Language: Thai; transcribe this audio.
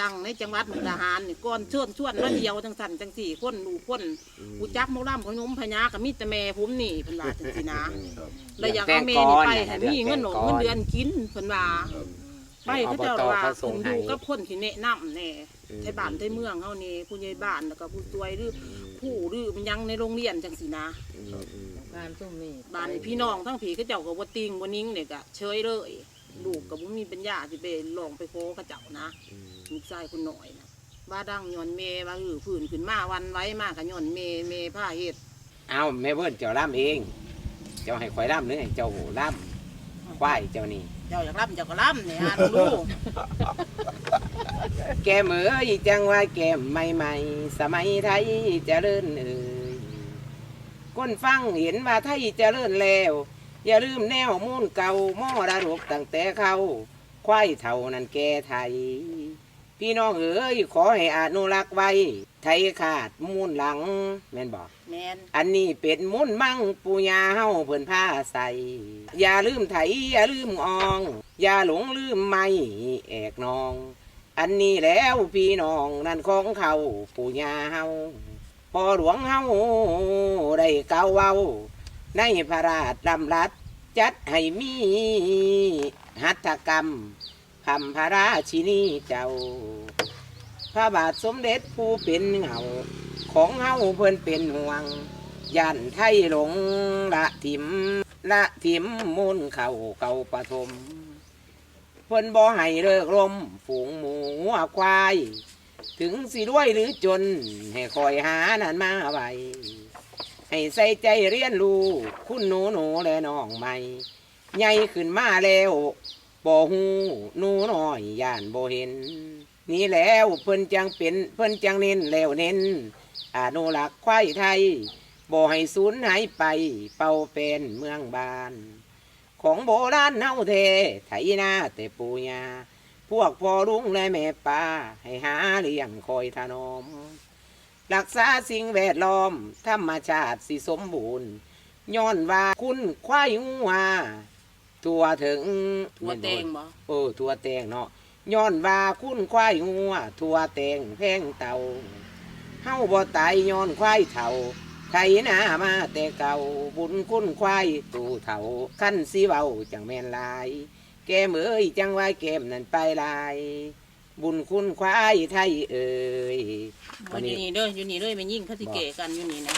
ดังในจังหวัดมุกดาหารนี่ก่อนเชิญชวนมาเดียวจังสันจังสี่คนดูคนกูจักมกล่ำพนมพญากับมิตรแม่ผมนี่เพิ่นว่าจังซี่นะแล้วอยากเอาแม่นี่ไปให้มีเงินหนเงินเดือนกินเพิ่นว่าไปเขาเจ้าว่าเพิ่นอยู่กับคนที่แนะนำแน่ไทบ้านไทเมืองเฮานี่ผู้ใหญ่บ้านแล้วก็ผู้ช่วยหรือผู้หรือมันยังในโรงเรียนจังซี่นะบ้านซุ่มนี่บ้านพี่น้องทั้งผีเขาเจ้าก็บ่ติงบ่นิ่งเนี่ยก็เฉยเลย ลูกก็บ่มีปัญญาสิไปลองไปโคเขาเจ้านะลูกชายคนน้อยนะว่าดังย้อนเมว่าหือผื่นขึ้นมาวันไว้มากก็ย้อนเมเมผ้าเฮ็ดเอาแม่เบิ้นเจ้าล่ำเอง เจ้าให้ข่อยล่ำหรือให้เจ้าล่ำควายเจ้านี่เจ้าอยากรับเจ้าก็รับเนี่ยฮะลูกแกเหมืออีจังว่าแกมใหม่ๆสมัยไทยเจริญเอ่ยคนฟังเห็นว่าไทยเจริญแล้ว อย่าลืมแนวมูลเก่ามอระดกตั้งแต่เขาควายเท่านั้นแกไทย พี่น้องเอ๋ยขอให้อนุรักษ์ไว้ ไทยขาดมูลหลัง แม่นบอก แมนอันนี้เป็นมุนต์มั่งปูยาเฮาเพิ่นผ้าใส่ อย่าลืมไถอย่าลืมออง อย่าหลงลืมไม่แอกนอง อันนี้แล้วพี่น้องนั่นของเขาปูยาเฮาพอหลวงเฮาได้เกล่าวเว้า ในพระราชดำรัส จัดให้มีหัตถกรรมคำพระราชินีเจ้า พระบาทสมเด็จผู้เป็นเหงาของเฮาเพิ่นเป็นห่วงย่านไทยหลงละถิมละถิมมูลเข่าเก่าปฐมเพิ่นบ่ให้เลิกลมฝูงหมูหัวควาย ถึงสิรวยหรือจน ให้คอยหานั่นมาไว้ ให้ใส่ใจเรียนรู้ คุณหนูหนูและน้องใหม่ใหญ่ขึ้นมาแล้วบ่หูหนูน้อยย่านบ่เห็น นี่แล้วเพิ่นจังเป็นเพิ่นจังเน้นแล้วเน้นอนุรักษ์ควายไทยบ่ให้สูญหายไปเป่าเป็นเมืองบาน ของโบราณเฮาเทไถนาแต่ปูยาพวกพ่อลุงและแม่ป้าให้หาเลี้ยงคอยถนอม รักษาสิ่งแวดล้อม ธรรมชาติสิสมบูรณ์ย้อนว่าคุณควายหัวตัวถึงหัวแตงบ่เออตัวแตงเนาะย้อนว่าคุณควายหัวทัวแตงแพงเต่าเฮาบ่ตายย้อนควายเท่าไถนามาแต่เก่าบุญคุณควายตูเท่าขั้นสีเบาจังแม่นหลาย แกมเอ้ยจังว่าแกมนั่นไปหลาย บุญคุณควายไทยเอ้ย อยู่นี่เด้ออยู่นี่เด้อแม่ยิ่งเขาสิเกะกันอยู่นี่นะ